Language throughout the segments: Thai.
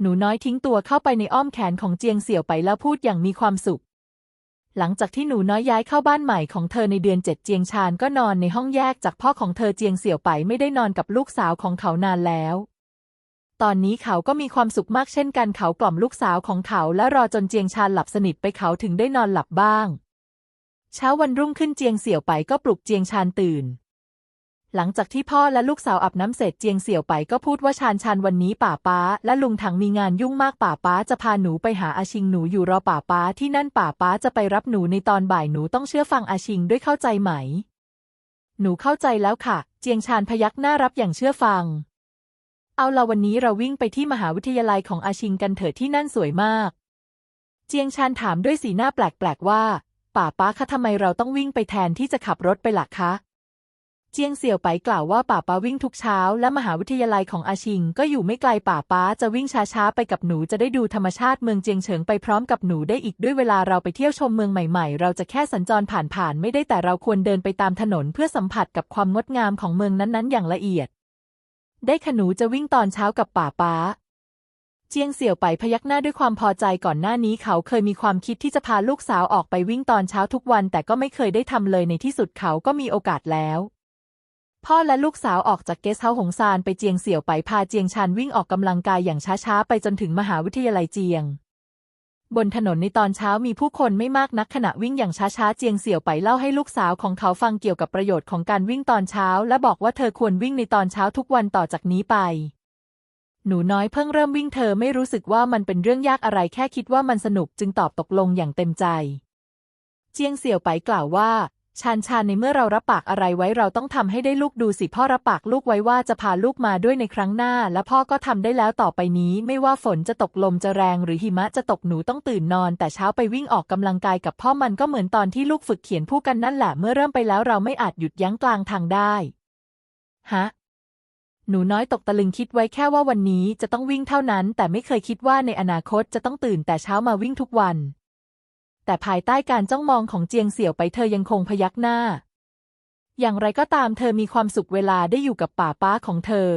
หนูน้อยทิ้งตัวเข้าไปในอ้อมแขนของเจียงเสี่ยวไปแล้วพูดอย่างมีความสุข หลังจากที่หนูน้อยย้ายเข้าบ้านใหม่ของเธอในเดือนเจ็ดเจียงชานก็นอนในห้องแยกจากพ่อของเธอเจียงเสี่ยวไปไม่ได้นอนกับลูกสาวของเขานานแล้ว ตอนนี้เขาก็มีความสุขมากเช่นกันเขากล่อมลูกสาวของเขาและรอจนเจียงชานหลับสนิทไปเขาถึงได้นอนหลับบ้าง เช้าวันรุ่งขึ้นเจียงเสี่ยวไปก็ปลุกเจียงชานตื่น หลังจากที่พ่อและลูกสาวอาบน้ำเสร็จเจียงเสี่ยวไปก็พูดว่าชานชานวันนี้ป่าป้า และลุงถังมีงานยุ่งมากป่าป้าจะพาหนูไปหาอาชิงหนูอยู่รอป่าป้าที่นั่นป่าป้าจะไปรับหนูในตอนบ่ายหนูต้องเชื่อฟังอาชิงด้วยเข้าใจไหม หนูเข้าใจแล้วค่ะ เจียงชานพยักหน้ารับอย่างเชื่อฟัง เอาละวันนี้เราวิ่งไปที่มหาวิทยาลัยของอาชิงกันเถิดที่นั่นสวยมาก เจียงชานถามด้วยสีหน้าแปลกๆว่า ป่าป้าคะทำไมเราต้องวิ่งไปแทนที่จะขับรถไปล่ะคะ เจียงเสี่ยวไปกล่าวว่าป่าป้าวิ่งทุกเช้า และมหาวิทยาลัยของอาชิง ก็อยู่ไม่ไกลป่าป้าจะวิ่งช้าๆไปกับหนูจะได้ดูธรรมชาติเมืองเจียงเฉิงไปพร้อมกับหนูได้อีกด้วยเวลาเราไปเที่ยวชมเมืองใหม่ๆ เราจะแค่สัญจรผ่านๆไม่ได้แต่เราควรเดินไปตามถนนเพื่อสัมผัสกับความงดงามของเมืองนั้นๆ อย่างละเอียด ได้ขนูจะวิ่งตอนเช้ากับป่าป้าเจียงเสี่ยวไปพยักหน้าด้วยความพอใจก่อนหน้านี้เขาเคยมีความคิดที่จะพาลูกสาวออกไปวิ่งตอนเช้าทุกวัน แต่ก็ไม่เคยได้ทำเลยในที่สุดเขาก็มีโอกาสแล้ว พ่อและลูกสาวออกจากเกสต์เฮาส์หงซานไปเจียงเสี่ยวไปพาเจียงชันวิ่งออกกำลังกายอย่างช้าๆ ไปจนถึงมหาวิทยาลัยเจียง บนถนนในตอนเช้ามีผู้คนไม่มากนักขณะวิ่งอย่างช้าๆ เจียงเสี่ยวไปเล่าให้ลูกสาวของเขาฟังเกี่ยวกับประโยชน์ของการวิ่งตอนเช้า และบอกว่าเธอควรวิ่งในตอนเช้าทุกวันต่อจากนี้ไป หนูน้อยเพิ่งเริ่มวิ่งเธอไม่รู้สึกว่ามันเป็นเรื่องยากอะไรแค่คิดว่ามันสนุกจึงตอบตกลงอย่างเต็มใจเจียงเสี่ยวไปกล่าวว่า ชานชานในเมื่อเรารับปากอะไรไว้เราต้องทำให้ได้ลูกดูสิพ่อรับปากลูกไว้ว่าจะพาลูกมาด้วยในครั้งหน้า และพ่อก็ทำได้แล้วต่อไปนี้ ไม่ว่าฝนจะตกลมจะแรงหรือหิมะจะตกหนูต้องตื่นนอน แต่เช้าไปวิ่งออกกำลังกายกับพ่อมันก็เหมือนตอนที่ลูกฝึกเขียนผู้กันนั่นแหละเมื่อเริ่มไปแล้วเราไม่อาจหยุดยั้งกลางทางได้ฮะหนูน้อยตกตะลึงคิดไว้แค่ว่าวันนี้จะต้องวิ่งเท่านั้น แต่ไม่เคยคิดว่าในอนาคตจะต้องตื่นแต่เช้ามาวิ่งทุกวัน แต่ภายใต้การจ้องมองของเจียงเสี่ยวไปเธอยังคงพยักหน้า อย่างไรก็ตามเธอมีความสุขเวลาได้อยู่กับป่าป้าของเธอ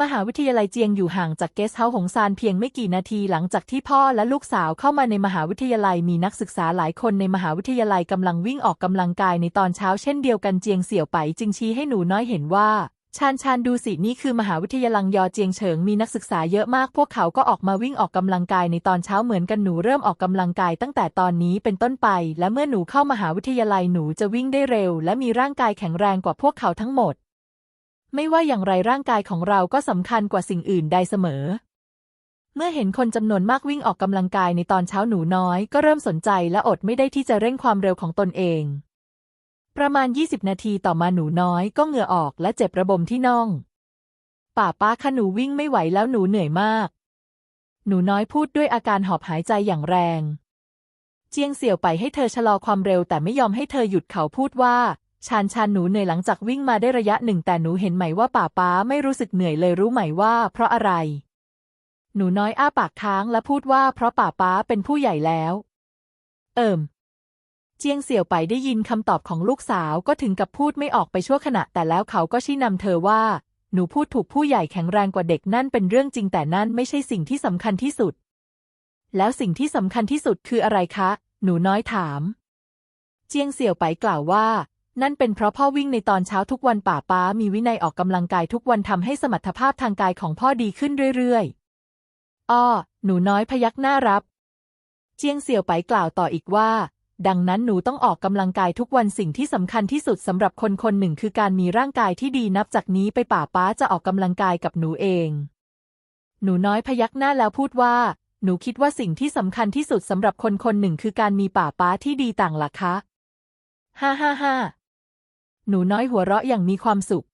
มหาวิทยาลัยเจียงอยู่ห่างจากเกสเฮาส์หงซานเพียงไม่กี่นาทีหลังจากที่พ่อและลูกสาวเข้ามาในมหาวิทยาลัยมีนักศึกษาหลายคนในมหาวิทยาลัยกำลังวิ่งออกกำลังกายในตอนเช้าเช่นเดียวกันเจียงเสี่ยวไปจึงชี้ให้หนูน้อยเห็นว่า ชานชานดูสินี่คือมหาวิทยาลัยยอเจียงเฉิงมีนักศึกษาเยอะมาก พวกเขาก็ออกมาวิ่งออกกำลังกายในตอนเช้าเหมือนกันหนูเริ่มออกกำลังกายตั้งแต่ตอนนี้เป็นต้นไป และเมื่อหนูเข้ามหาวิทยาลัยหนูจะวิ่งได้เร็ว และมีร่างกายแข็งแรงกว่าพวกเขาทั้งหมด ไม่ว่าอย่างไรร่างกายของเราก็สำคัญกว่าสิ่งอื่นใดเสมอ เมื่อเห็นคนจำนวนมากวิ่งออกกำลังกายในตอนเช้าหนูน้อย ก็เริ่มสนใจและอดไม่ได้ที่จะเร่งความเร็วของตนเอง ประมาณ 20 นาทีต่อมาหนูน้อยก็เหงื่อออกและเจ็บระบมที่น่อง ป่าป้าคะหนูวิ่งไม่ไหวแล้วหนูเหนื่อยมาก หนูน้อยพูดด้วยอาการหอบหายใจอย่างแรง เจียงเสี่ยวไปให้เธอชะลอความเร็วแต่ไม่ยอมให้เธอหยุดเขาพูดว่าชานชานหนูเหนื่อยหลังจากวิ่งมาได้ระยะหนึ่งแต่หนูเห็นไหมว่าป่าป้าไม่รู้สึกเหนื่อยเลยรู้ไหมว่า เพราะอะไร หนูน้อยอ้าปากค้างและพูดว่าเพราะป่าป้าเป็นผู้ใหญ่แล้ว เอิม เจียงเสี่ยวไปได้ยินคำตอบของลูกสาวก็ถึงกับพูดไม่ออกไปชั่วขณะ แต่แล้วเขาก็ชี้นำเธอว่า หนูพูดถูกผู้ใหญ่แข็งแรงกว่าเด็กนั่นเป็นเรื่องจริงแต่นั่นไม่ใช่สิ่งที่สำคัญที่สุด แล้วสิ่งที่สำคัญที่สุดคืออะไรคะ หนูน้อยถาม เจียงเสี่ยวไปกล่าวว่า นั่นเป็นเพราะพ่อวิ่งในตอนเช้าทุกวันป่าป้ามีวินัยออกกำลังกายทุกวันทำให้สมรรถภาพทางกายของพ่อดีขึ้นเรื่อยๆอ้อหนูน้อยพยักหน้ารับ เจียงเสี่ยวไปกล่าวต่ออีกว่า ดังนั้นหนูต้องออกกำลังกายทุกวันสิ่งที่สำคัญที่สุดสำหรับคนคนหนึ่งคือการมีร่างกายที่ดีนับจากนี้ไปป่าป้าจะออกกำลังกายกับหนูเอง หนูน้อยพยักหน้าแล้วพูดว่า หนูคิดว่าสิ่งที่สำคัญที่สุดสำหรับคนคนหนึ่งคือการมีป่าป้าที่ดีต่างหลักคะ ฮ่าฮ่าฮ่าหนูน้อยหัวเราะอย่างมีความสุข